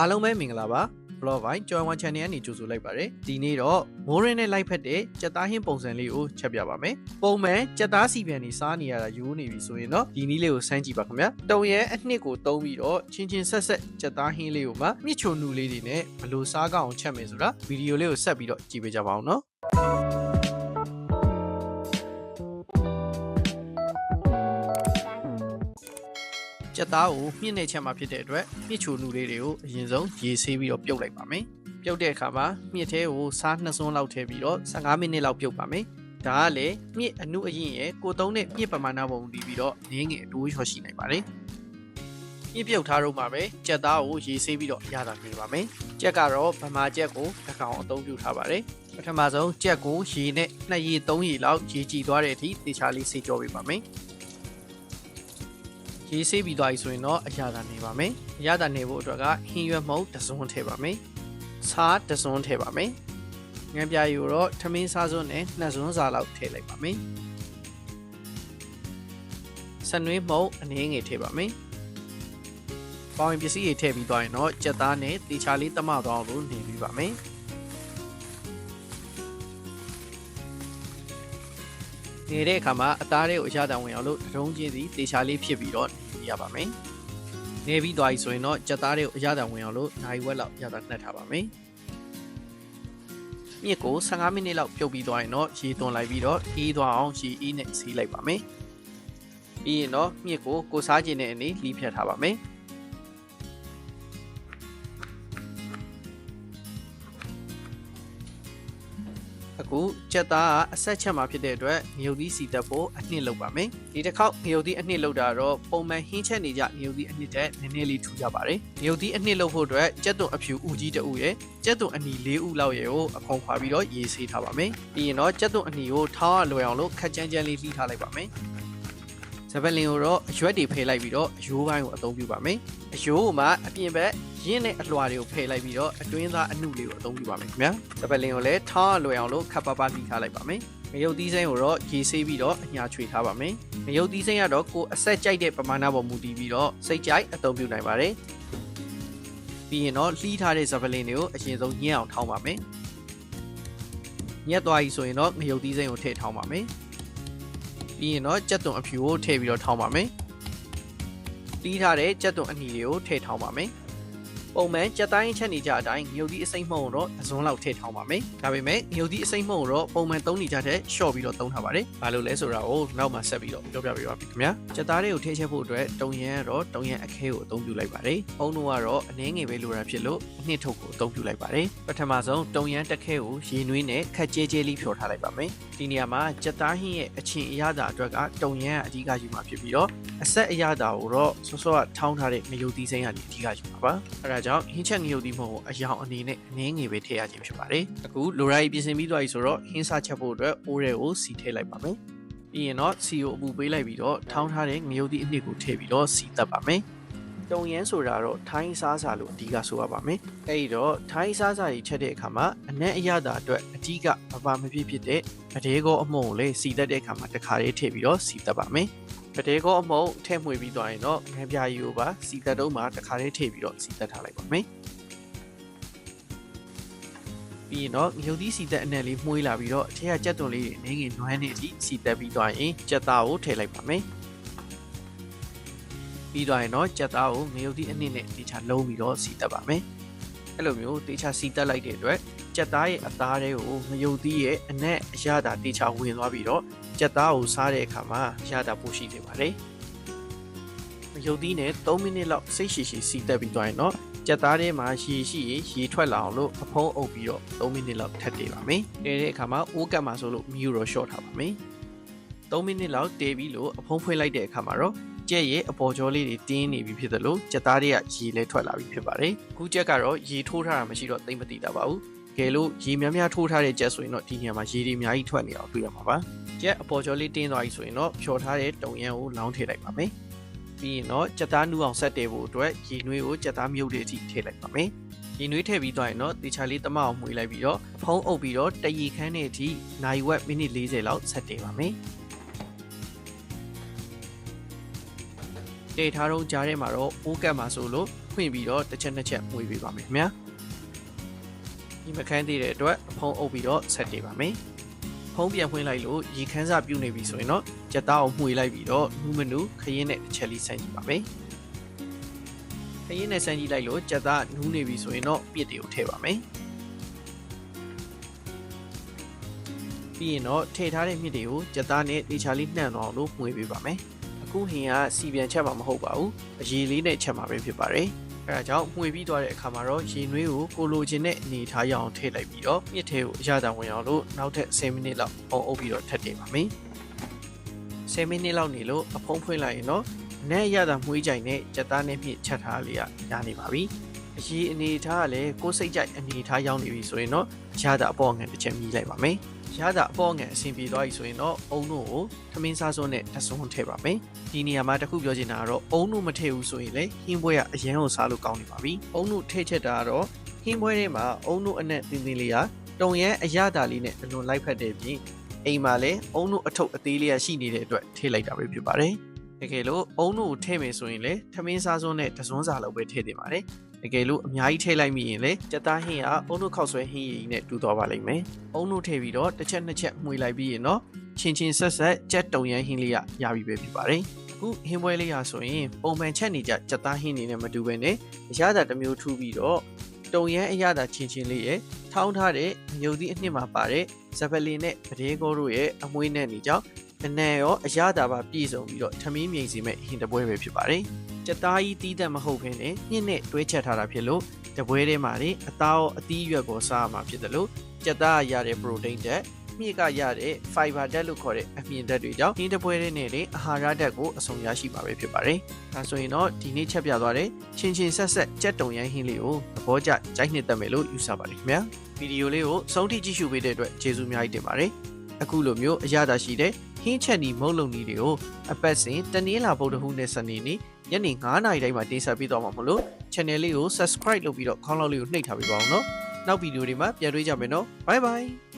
အားလုံးပဲမင်္ဂလာပါ blog ပိုင်း join one channel ကနေကြိုဆိုလိုက်ပါတယ်ဒီနေ့တော့မိုးရင်းနဲ့လိုက်ဖက်တဲ့ကြက်သားဟင်းပုံစံလေးကိုချက်ပြပါမယ်ပုံမှန်ကြက်သားစီပြန်နေစားနေရတာယူနေပြီဆိုရင်တော့ဒီနည်းလေးကိုစမ်းကြည့်ပါခင်ဗျာတုံရဲအနှစ်ကိုတုံးပြီးတော့ချင်းချင်းဆက်ဆက်ကြက်သားဟင်းလေးကိုမှမြစ်ချုံနူလေးတွေနဲ့ဘယ်လိုစားကောင်းအောင်ချက်မယ်ဆိုတာဗီဒီယိုလေးကိုဆက်ပြီးတော့ကြည့်ပေးကြပါအောင်နော် ကြက်သားကိုမြင့်နေချက်မှာဖြစ်တဲ့အတွက်မြစ်ချိုနူလေးတွေကိုအရင်ဆုံးရေဆေးပြီးတော့ပြုတ်လိုက်ပါမယ်။ပြုတ်တဲ့အခါမှာမြစ်ထဲကိုစားနှစ်စွန်းလောက်ထည့်ပြီးတော့15မိနစ်လောက်ပြုတ်ပါမယ်။ဒါကလည်းမြစ်အနုအရင်ရဲ့ကိုသုံးတဲ့မြစ်ပမာဏပုံတည်ပြီးတော့နင်းငယ်အတိုးလျှော့ရှိနိုင်ပါတယ်။မြစ်ပြုတ်ထားတော့မှပဲကြက်သားကိုရေဆေးပြီးတော့ရတာနေပါမယ်။ကြက်ကတော့ဗမာကြက်ကိုတစ်ကောင်အသုံးပြုထားပါတယ်။ပထမဆုံးကြက်ကိုရေနဲ့နှစ်ရေသုံးရေလောက်ရေကြည်သွားတဲ့အထိတေချာလေးဆေးကြောပေးပါမယ်။ ရေးဆေးပြီးသွားပြီဆိုရင်တော့အရာသာနေပါမယ်။အရာသာနေဖို့အတွက်ကဟင်းရွက်မုံတစ်စုံထည့်ပါမယ်။ဆားတစ်စုံထည့်ပါမယ်။ငံပြာယူတော့ထမင်းစားစွန်းနဲ့နှစ်စွန်းစာလောက်ထည့်လိုက်ပါမယ်။ဆန်နွေးမုံအနည်းငယ်ထည့်ပါမယ်။ပေါင်ပစ္စည်းတွေထည့်ပြီးသွားရင်တော့ကြက်သားနဲ့တေချာလေးတမသွားအောင်လို့နေပြီးပါမယ်။ နေတဲ့အခါမှာအသားတွေကိုအရသာဝင်အောင်လို့တရုံးချင်းစီတေချာလေးဖြစ်ပြီးတော့နေရပါမယ်။နေပြီးသွားပြီဆိုရင်တော့ကြက်သားတွေကိုအရသာဝင်အောင်လို့နိုင်ဝက်လောက်ရတာနှက်ထားပါမယ်။မြစ်ကို15မိနစ်လောက်ပြုတ်ပြီးသွားရင်တော့ရေသွန်လိုက်ပြီးတော့အေးသွားအောင်ရေအေးနဲ့စီးလိုက်ပါမယ်။ပြီးရင်တော့မြစ်ကိုကိုစားခြင်းနဲ့အနေလီးဖြတ်ထားပါမယ်။ အခုကြက်သားကအဆက်ချက်မှာဖြစ်တဲ့အတွက်ငရုတ်သီးစီတက်ဖို့အနှစ်လောက်ပါမယ်ဒီတစ်ခေါက်ငရုတ်သီးအနှစ်လောက်တာတော့ပုံမှန်ဟင်းချက်နေကြငရုတ်သီးအနှစ်တဲ့နည်းနည်းလေးထူကြပါတယ်ငရုတ်သီးအနှစ်လောက်ဖို့အတွက်ကြက်သွန်အဖြူဦးကြီးတအုပ်ရဲ့ကြက်သွန်အနီ၄ဦးလောက်ရဲ့ကိုအဖုံခွာပြီးတော့ရေဆေးထားပါမယ်ပြီးရင်တော့ကြက်သွန်အနီကိုထောင်းရလွယ်အောင်လို့ခက်ကြမ်းကြမ်းလေးလှီးထားလိုက်ပါမယ်ဇပလင်ကိုတော့အရွက်တွေဖယ်လိုက်ပြီးတော့အယိုးပိုင်းကိုအသုံးပြုပါမယ်အယိုးကမှအပြင်ဘက် ရင်းနဲ့အလွှာတွေကိုဖယ်လိုက်ပြီးတော့အတွင်းသားအနုလေးကိုအသုံးပြုပါမယ်ခင်ဗျာဇပလင်ကိုလည်းထောင်းရလွယ်အောင်လို့ခပ်ပါပါလှီးထားလိုက်ပါမယ်ငရုတ်သီးစိမ်းကိုတော့ရေဆေးပြီးတော့အညာချွေထားပါမယ်ငရုတ်သီးစိမ်းကတော့ကိုအဆက်ကြိုက်တဲ့ပမာဏပေါ်မူတည်ပြီးတော့စိတ်ကြိုက်အသုံးပြုနိုင်ပါတယ်ပြီးရင်တော့လှီးထားတဲ့ဇပလင်တွေကိုအရင်ဆုံးညှက်အောင်ထောင်းပါမယ်ညက်သွားပြီဆိုရင်တော့ငရုတ်သီးစိမ်းကိုထည့်ထောင်းပါမယ်ပြီးရင်တော့ကြက်သွန်အဖြူကိုထည့်ပြီးတော့ထောင်းပါမယ်လှီးထားတဲ့ကြက်သွန်အနီတွေကိုထည့်ထောင်းပါမယ် ပုံမှန်ကြက်တိုင်းချက်နေကြအတိုင်းငရုတ်သီးအစိမ့်မှုံတော့အစွန်းလောက်ထည့်ထောင်းပါမယ်ဒါပေမဲ့ငရုတ်သီးအစိမ့်မှုံတော့ပုံမှန်သုံးနေကြတဲ့ရှော့ပြီးတော့သုံးထားပါတယ်ဘာလို့လဲဆိုတာကိုနောက်မှဆက်ပြီးတော့ပြောပြပေးပါမယ်ခင်ဗျာကြက်သားတွေကိုထည့်ချက်ဖို့အတွက်တုံရန်ကတော့တုံရန်အခဲကိုအသုံးပြုလိုက်ပါတယ်အုံးတို့ကတော့အနည်းငယ်ပဲလိုတာဖြစ်လို့အနှစ်ထုတ်ကိုအသုံးပြုလိုက်ပါတယ်ပထမဆုံးတုံရန်တစ်ခဲကိုရေနွေးနဲ့ခက်ကြဲကြဲလေးဖြော်ထားလိုက်ပါမယ်ဒီနေရာမှာကြက်သားဟင်းရဲ့အချင်းအရသာအတွက်ကတုံရန်ကအဓိကယူမှာဖြစ်ပြီးတော့အဆက်အရသာကိုတော့စောစောကထောင်းထားတဲ့ငရုတ်သီးစိမ်းကနေအဓိကယူမှာပါအဲဒါကြောင့်ဟင်းချက်ငရုတ်သီးမဟုတ်အယောင်အနေနဲ့အနည်းငယ်ပဲထည့်ရခြင်းဖြစ်ပါတယ်အခုလိုရာကြီးပြင်ဆင်ပြီးသွားပြီဆိုတော့ဟင်းစားချက်ဖို့အတွက်အိုးရဲကိုစီထည့်လိုက်ပါမယ်ပြီးရင်တော့စီကိုအပူပေးလိုက်ပြီးတော့ထောင်းထားတဲ့ငရုတ်သီးအနှစ်ကိုထည့်ပြီးတော့စီတက်ပါမယ်တုံရန်ဆိုတာတော့ထိုင်းစားစာလို့အဓိကဆိုရပါမယ်။အဲဒီတော့ထိုင်းစားစာကြီးချက်တဲ့အခါမှာအနက်အရသာအတွက်အဓိကမပါမဖြစ်ဖြစ်တဲ့ဗဒဲကောအမုံကိုလည်းစီတက်တဲ့အခါမှာတစ်ခါလေးထည့်ပြီးတော့စီတက်ပါမယ်။ ဗဒဲကောအမုံထည့်မှွေပြီးသွားရင်တော့ငံပြာရီကိုပါစီတက်တော့မှတစ်ခါလေးထည့်ပြီးတော့စီတက်ထားလိုက်ပါမယ်။ပြီးရင်တော့ငရုတ်သီးစီတက်အနက်လေးမှုေးလာပြီးတော့အထက်ကကြက်သွန်လေးတွေအနေငယ်နွမ်းနေအထိစီတက်ပြီးသွားရင်ကြက်သားကိုထည့်လိုက်ပါမယ်။ပြီးသွားရင်တော့ကြက်သားကိုငရုတ်သီးအနည်းနဲ့တေချာလုံးပြီးတော့စီတက်ပါမယ်။အဲ့လိုမျိုးတေချာစီတက်လိုက်တဲ့အတွက် ကြက်သားရဲ့အသားတွေကိုငရုတ်သီးရဲ့အနက်အရသာတေချာဝင်သွားပြီးတော့ကြက်သားကိုစားတဲ့အခါမှာအရသာပိုရှိနေပါတယ်။ငရုတ်သီးနဲ့3မိနစ်လောက်စိတ်ရှည်ရှည်စီတက်ပြီးသွားရင်တော့ကြက်သားထဲမှာရေရှိရင်ရေထွက်လာအောင်လို့အဖုံးအုပ်ပြီးတော့3မိနစ်လောက်ထပ်တည်ပါမယ်။တည်တဲ့အခါမှာအိုးကတ်မှာဆိုလို့မီယူတော့ short ထားပါမယ်။3မိနစ်လောက်တည်ပြီးလို့အဖုံးဖွင့်လိုက်တဲ့အခါမှာတော့ကြက်ရဲ့အပေါ်ကျော်လေးတွေတင်းနေပြီဖြစ်သလိုကြက်သားတွေကရေလဲထွက်လာပြီဖြစ်ပါတယ်။အခုကြက်ကတော့ရေထိုးထားတာမရှိတော့သိမ့်မသိတာပါဘူး။ ကဲလို့ရေများများထိုးထားတဲ့ကြက်ဆိုရင်တော့ဒီနေရာမှာရေတွေအများကြီးထွက်နေအောင်တွေ့ရမှာပါ။ကြက်အပေါ်ကျော်လေးတင်းသွားပြီဆိုရင်တော့ဖြော်ထားတဲ့တုံရန်ကိုလောင်းထည့်လိုက်ပါမယ်။ပြီးရင်တော့ကြက်သားနူးအောင်ဆက်တည်ဖို့အတွက်ရေနွေးကိုကြက်သားမြုပ်တဲ့အထိထည့်လိုက်ပါမယ်။ရေနွေးထည့်ပြီးသွားရင်တော့တေချာလေးတမအောင်မှွေလိုက်ပြီးတော့ဖုံးအုပ်ပြီးတော့တရီခန်းတဲ့အထိနိုင်ဝက်မိနစ်40လောက်ဆက်တည်ပါမယ်။တေထားတော့ကြားထဲမှာတော့အိုးကတ်မှာဆိုလို့ဖွင့်ပြီးတော့တစ်ချက်နှစ်ချက်မှုပေးပါမယ်ခင်ဗျာ ဒီမခန်းသေးတဲ့အတွက်အဖုံးအုပ်ပြီးတော့ဆက်တေးပါမယ်ဖုံးပြန်ဖွင့်လိုက်လို့ရေခန်းစာပြုတ်နေပြီဆိုရင်တော့ကြက်သားအောင်မှုလိုက်ပြီးတော့နူးမနူးခရင်နဲ့တစ်ချက်လေးဆန်းကြည့်ပါမယ်ခရင်နဲ့ဆန်းကြည့်လိုက်လို့ကြက်သားနူးနေပြီဆိုရင်တော့ပြစ်တွေကိုထည့်ပါမယ်ပြီးရင်တော့ထည့်ထားတဲ့မြစ်တွေကိုကြက်သားနဲ့တေချာလေးနှံ့အောင်လို့မှုပေးပါမယ်အခုဟင်ကစီပြန်ချက်မှာမဟုတ်ပါဘူးအရေလေးနဲ့ချက်မှာပဲဖြစ်ပါတယ် အဲဒါကြောင့်မှွေပြီးသွားတဲ့အခါမှာတော့ရေနွေးကိုကိုလိုချင်တဲ့အနေထားရအောင်ထည့်လိုက်ပြီးတော့မြစ်ထဲကိုအရသာဝင်အောင်လို့နောက်ထပ်10မိနစ်လောက်ပုံအုပ်ပြီးတော့ထပ်တင်ပါမယ်10မိနစ်လောက်နေလို့အဖုံးဖွင့်လိုက်ရင်တော့နဲ့ရတာမှွေးကြိုင်နဲ့ကြက်သားနဲ့မြစ်ချက်ထားလေးရရနေပါပြီအရေအနေထားကလည်းကိုယ်စိတ်ကြိုက်အနေထားရောက်နေပြီဆိုရင်တော့ရတာအပေါ်ငံတစ်ချက်မြည်လိုက်ပါမယ် ရတာအပေါ်ငံအဆင်ပြေသွားပြီဆိုရင်တော့အုံတို့ကိုသမင်းစားစွန်းနဲ့တဆွန်းထည့်ပါမယ်ဒီနေရာမှာတခုပြောချင်တာကတော့အုံတို့မထည့်ဘူးဆိုရင်လေဟင်းပွဲကအရန်ကိုစားလို့ကောင်းနေပါပြီအုံတို့ထည့်ချက်တာကတော့ဟင်းပွဲထဲမှာအုံတို့အနက်တင်းတင်းလေးကတုံရန်အရသာလေးနဲ့အလွန်လိုက်ဖက်တဲ့ပြင်အိမ်မှာလည်းအုံတို့အထုပ်အသေးလေးရှိနေတဲ့အတွက်ထည့်လိုက်တာပဲဖြစ်ပါတယ်တကယ်လို့အုံတို့ကိုထည့်မယ်ဆိုရင်လေသမင်းစားစွန်းနဲ့တဆွန်းစာလောက်ပဲထည့်တင်ပါတယ် တကယ်လို့အများကြီးထည့်လိုက်မိရင်လေကြက်သားဟင်းကအုံတို့ခောက်ဆွဲဟင်းရည်နဲ့တူသွားပါလိမ့်မယ်။အုံတို့ထည့်ပြီးတော့တစ်ချက်နှစ်ချက်မှွေလိုက်ပြီးရင်တော့ချင်းချင်းဆက်ဆက်ကြက်တုံရန်ဟင်းလေးရရပြီပဲဖြစ်ပါတယ်။အခုဟင်းပွဲလေးရဆိုရင်ပုံမှန်ချက်နေကြကြက်သားဟင်းနေနဲ့မတူဘဲနဲ့အရသာတစ်မျိုးထူပြီးတော့တုံရန်အရသာချင်းချင်းလေးရဲ့ထောင်းထားတဲ့မြုပ်သီးအနှစ်မှာပါတဲ့ဇပလင်နဲ့ပဒေကောတို့ရဲ့အမွှေးနဲ့နေကြောင်းအနံရောအရသာပါပြည့်စုံပြီးတော့ထမင်းမြိန်စီမဲ့ဟင်းတပွဲပဲဖြစ်ပါတယ်။ ကြက်သားကြီးတီးတဲ့မဟုတ်ဘဲနဲ့ညှင်းနဲ့တွဲချက်ထားတာဖြစ်လို့တပွဲထဲမှာနေအသားရောအသီးရွက်ကိုစားရမှာဖြစ်တယ်လို့ကြက်သားရတဲ့ protein ဓာတ်မြစ်ကရတဲ့ fiber ဓာတ်လို့ခေါ်တဲ့အမြင့်ဓာတ်တွေကြောင့်ဟင်းတပွဲထဲနဲ့လေအာဟာရဓာတ်ကိုအဆုံရရှိမှာပဲဖြစ်ပါတယ်။ဒါဆိုရင်တော့ဒီနေ့ချက်ပြသွားတဲ့ချင်းချင်းဆက်ဆက်ကြက်တုံရိုင်းဟင်းလေးကိုသဘောကျကြိုက်နှစ်သက်မယ်လို့ယူဆပါတယ်ခင်ဗျာ။ဗီဒီယိုလေးကိုစုံထိကြည့်ရှုပေးတဲ့အတွက်ကျေးဇူးအများကြီးတင်ပါတယ်။အခုလိုမျိုးအရသာရှိတဲ့ ဟင်းချက်နီမုတ်လုံနီတွေကိုအပတ်စဉ်တနင်္လာဗုဒ္ဓဟူးနဲ့စနေနေ့ညနေ9:00နာရီတိုင်းမှာတင်ဆက်ပေးသွားမှာမလို့ channel လေးကို subscribe လုပ်ပြီးတော့ခေါင်းလောက်လေးကိုနှိပ်ထားပေးပါအောင်နော်။နောက်ဗီဒီယိုတွေမှာပြန်တွေ့ကြမယ်နော်။ Bye bye